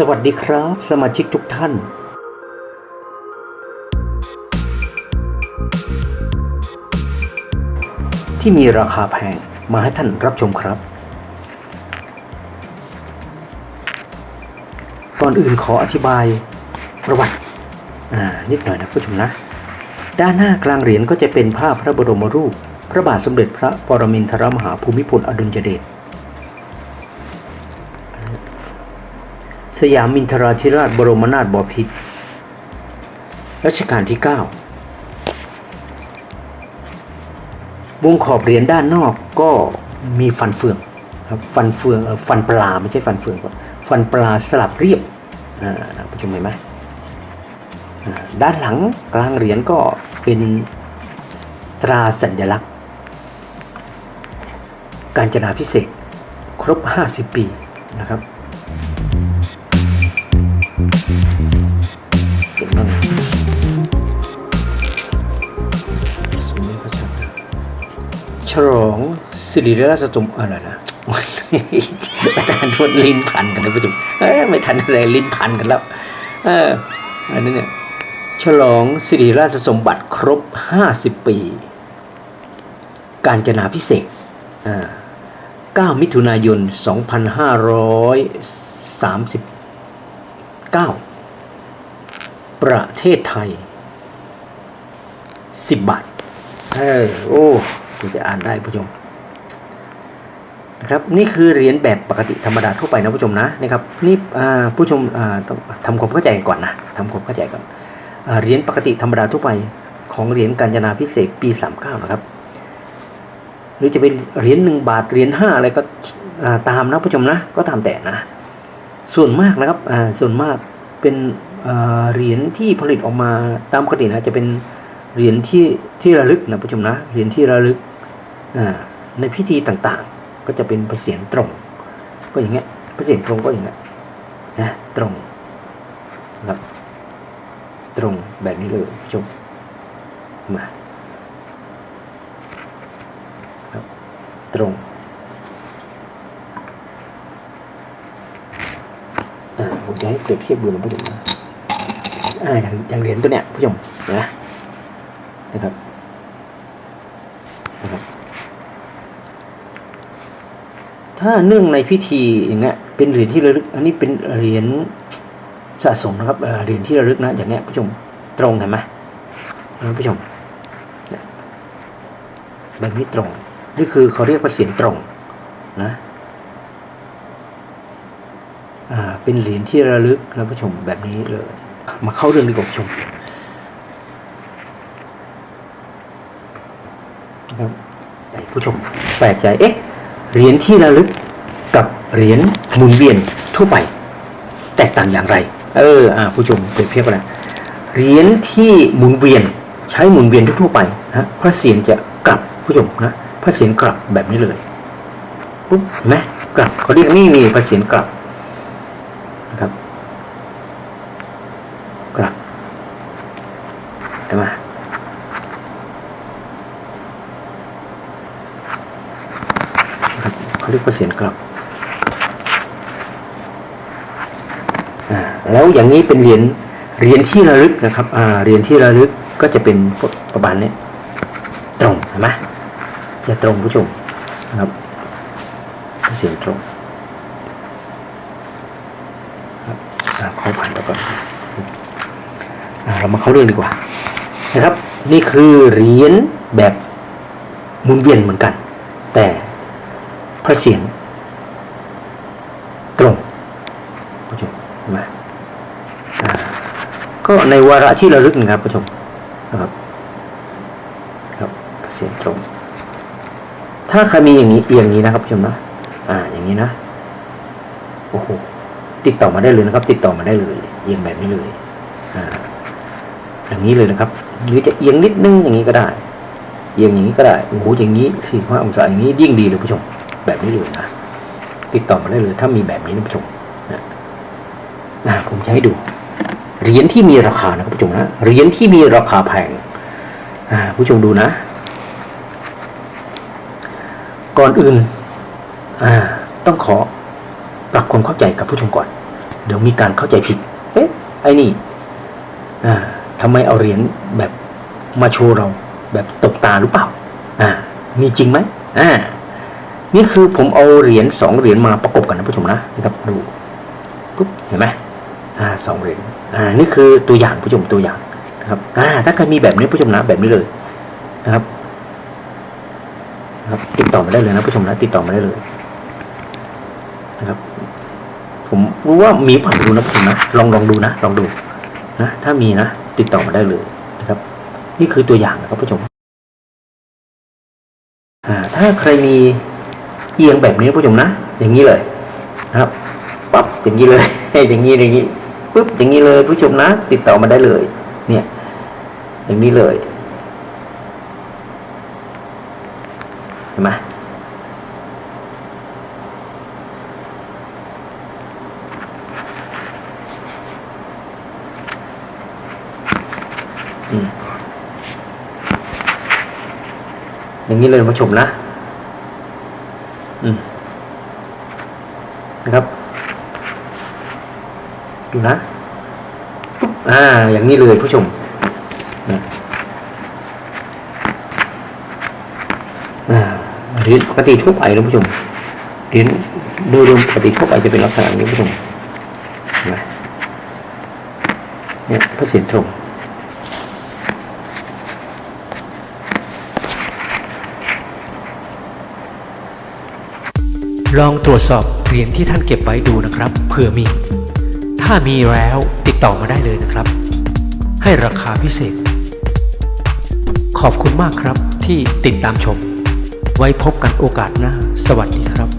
สวัสดีครับ สมาชิกทุกท่าน ที่มีราคาแพงมาให้ท่านรับชมครับ ก่อนอื่นขออธิบายประวัตินิดหน่อยนะผู้ชมนะ ด้านหน้ากลางเหรียญก็จะเป็นภาพพระบรมรูป พระบาทสมเด็จพระปรมินทรมหาภูมิพลอดุลยเดช ยามมินทราธิราชบรมนาถบพิตรรัชกาลที่ 9 วงขอบเหรียญด้านนอกก็มีฟันเฟืองครับฟันเฟืองฟันปลาไม่ใช่ฟันเฟืองครับฟันปลาสลับเรียบอ่านะผู้ชมเห็นไหมด้านหลังกลางเหรียญก็เป็นตราสัญลักษณ์ การจนาพิเศษครบ 50 ปีนะครับ ฉลองสิริราชสมอะไรนะประธานโทษลิ้นพันกันนะผู้ชมเอ้ไม่ทันอะไรลิ้นพันกันแล้ว เอออันนี้เนี่ยฉลองสิริราชสมบัติครบ 50 ปี การจนาพิเศษกอ่า9มิถุนายน 2539 ประเทศไทย 10 บาท เออโอ้ กูจะอ่านได้ผู้ชมนะครับนี่คือเหรียญแบบปกติธรรมดาทั่วไปนะผู้ชมนะนะครับนี่ผู้ชมต้องทำความเข้าใจก่อนนะทำความเข้าใจก่อนเหรียญปกติธรรมดาทั่วไปของเหรียญกาญจนาพิเศษปี 39 นะครับ หรือจะเป็นเหรียญหนึ่งบาทเหรียญห้าอะไรก็ตามนะผู้ชมนะก็ตามแต่นะ ส่วนมากนะครับส่วนมากเป็นเหรียญที่ผลิตออกมาตามปกตินะจะเป็นเหรียญที่ที่ระลึกนะผู้ชมนะเหรียญที่ระลึก ในพิธีต่างๆ ก็จะเป็นพระเศียรตรง ก็อย่างเงี้ยพระเศียรตรงก็อย่างเงี้ยนะตรงครับตรงแบบนี้เลยผู้ชมมาครับตรงอ่าผมจะให้เปรียบเทียบดูนะผู้ชมนะอ่าอย่างอย่างเหรียญตัวเนี้ยผู้ชมนะนะครับนะครับ ถ้าเนื่องในพิธีอย่างเงี้ยเป็นเหรียญที่ระลึก อันนี้เป็นเหรียญสะสมนะครับเหรียญที่ระลึกนะอย่างเงี้ยผู้ชมตรงเห็นไหมนะผู้ชมแบบนี้ตรง นี่คือเขาเรียกว่าเสียงตรงนะอ่าเป็นเหรียญที่ระลึกนะผู้ชมแบบนี้เลย มาเข้าเรื่องดีกว่าผู้ชมนะครับให้ผู้ชมแปลกใจเอ๊ะ เหรียญที่ระลึกกับเหรียญหมุนเวียนทั่วไป แตกต่างอย่างไร เอออ่าผู้ชมเปรียบเทียบกันนะเหรียญที่หมุนเวียนใช้หมุนเวียนทั่วไปนะพระเศียรจะกลับผู้ชมนะพระเศียรกลับแบบนี้เลยปุ๊บเห็นไหมกลับเขาเรียกนี่นี่พระเศียร กลับใช่ไหมครับ เขาเรียกว่าเสียนกลับแล้วอย่างนี้เป็นเหรียญเหรียญที่ระลึกนะครับเหรียญที่ระลึกก็จะเป็นประมาณนี้ตรงเห็นไหมจะตรงผู้ชมนะครับเสียงตรงอ่าขอผ่านแล้วก่อนอเรามาเข้าเรื่องดีกว่านะครับ นี่คือเหรียญแบบหมุนเวียนเหมือนกัน แต่ พระเศียรตรงผู้ชมมาก็ในวาระที่ระลึกนะครับผู้ชมนะครับครับพระเศียรตรง ถ้าใครมีอย่างนี้เอียงอย่างนี้นะครับผู้ชมนะอ่าอย่างนี้นะโอ้โหติดต่อมาได้เลยนะครับ ติดต่อมาได้เลยเอียงแบบนี้เลยอ่าอย่างนี้เลยนะครับ หรือจะเอียงนิดนึงอย่างนี้ก็ได้เอียงอย่างนี้ก็ได้โอ้โหอย่างนี้สี่ห้าองศาอย่างนี้ยิ่งดีเลยผู้ชม แบบนี้เลยนะติดต่อมาได้เลย ถ้ามีแบบนี้นะผู้ชมนะผมจะให้ดูเหรียญที่มีราคานะครับผู้ชมนะเหรียญที่มีราคาแพงอ่าผู้ชมดูนะ ก่อนอื่นอ่าต้องขอปรับความเข้าใจกับผู้ชมก่อน เดี๋ยวมีการเข้าใจผิด เอ๊ะไอ้นี่อ่าทำไมเอาเหรียญแบบมาโชว์เราแบบตกตาหรือเปล่าอ่ามีจริงไหมอ่า นี่คือผมเอาเหรียญสองเหรียญมาประกบกันนะผู้ชมนะนะครับดูปุ๊บเห็นไหมอ่าสองเหรียญอ่านี่คือตัวอย่างผู้ชมตัวอย่างนะครับอ่าถ้าใครมีแบบนี้ผู้ชมนะแบบนี้เลยนะครับนะครับติดต่อมาได้เลยนะผู้ชมนะติดต่อมาได้เลยนะครับ ผมรู้ว่ามีผ่านดูนะผู้ชมนะลองลองดูนะลองดูนะถ้ามีนะติดต่อมาได้เลยนะครับ นี่คือตัวอย่างนะครับผู้ชมอ่าถ้าใครมี เอียงแบบนี้ผู้ชมนะ อย่างนี้เลยนะครับปั๊บอย่างนี้เลยอย่างนี้อย่างนี้ปุ๊บอย่างนี้เลยผู้ชมนะ ติดต่อมาได้เลย เนี่ย อย่างนี้เลยเห็นไหมอย่างนี้เลยผู้ชมนะ นะครับดูนะอ่า อย่างนี้เลยผู้ชมนะอ่าเหรียญปกติทั่วไปนะผู้ชมเหรียญโดยรวมปกติทั่วไปจะเป็นลักษณะอย่างนี้ผู้ชมเห็นไหมเนี่ยพระสินทรง ลองตรวจสอบเหรียญที่ท่านเก็บไว้ดูนะครับเผื่อมี ถ้ามีแล้วติดต่อมาได้เลยนะครับ ให้ราคาพิเศษ ขอบคุณมากครับที่ติดตามชม ไว้พบกันโอกาสหน้า สวัสดีครับ